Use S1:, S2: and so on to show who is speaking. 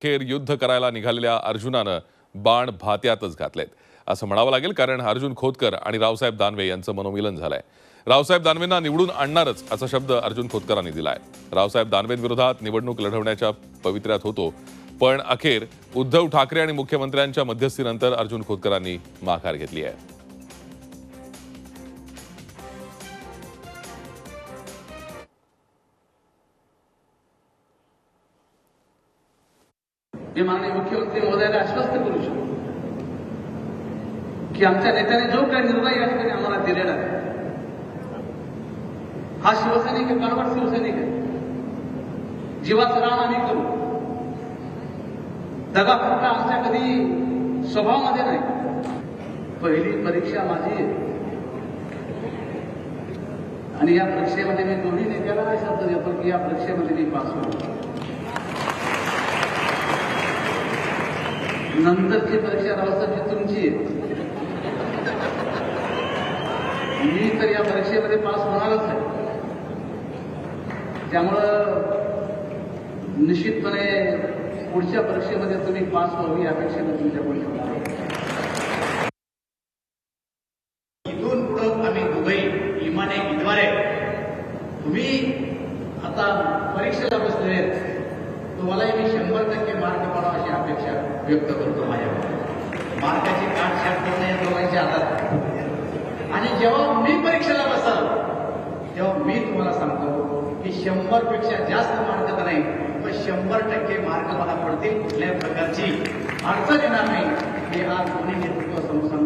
S1: अखेर युद्ध करायला निघालेल्या अर्जुनानं बाण भात्यातच घातलेत. असं म्हणावं लागेल कारण अर्जुन खोतकर आणि रावसाहेब दानवे यांचं मनोमिलन झालंय. रावसाहेब दानवेंना निवडून आणणारच असा शब्द अर्जुन खोतकरांनी दिलाय. रावसाहेब दानवेंविरोधात निवडणूक लढवण्याच्या पवित्र्यात होतो पण अखेर उद्धव ठाकरे आणि मुख्यमंत्र्यांच्या मध्यस्थीनंतर अर्जुन खोतकरांनी माघार घेतली आहे.
S2: मी माननीय मुख्यमंत्री महोदयाला आश्वस्त करू शकतो की आमच्या नेत्याने जो काही निर्णय या ठिकाणी आम्हाला दिलेला आहे हा शिवसैनिक आहे कडवट शिवसैनिक आहे. जीवाचं रान आम्ही करू. दगा फटका आमच्या कधी स्वभावामध्ये नाही. पहिली परीक्षा माझी आहे. आणि या परीक्षेमध्ये मी दोन्ही नेत्याला नाही शब्द देतो की या परीक्षेमध्ये मी पास होतो नंतरची परीक्षा रावसाहेब तुमची. मी तर या परीक्षेमध्ये पास होणारच आहे. त्यामुळं निश्चितपणे पुढच्या परीक्षेमध्ये तुम्ही पास व्हावी या अपेक्षेने तुमच्यापुढे
S3: इथून पुढं आम्ही दुबई इमाने इद्वारे तुम्ही आता परीक्षेला बसले तुम्हालाही मी शंभर टक्के मार्क पडावा व्यक्त करतो माझ्या मार्काची काठ छाट या दोघांच्या हातात आणि जेव्हा मी परीक्षेला बसाल तेव्हा मी तुम्हाला सांगतो की शंभरपेक्षा जास्त मार्क तर नाही पण शंभर टक्के मार्क मला पडतील कुठल्याही प्रकारची अडचण येणार नाही. हे आज दोन्ही नेतृत्व समजून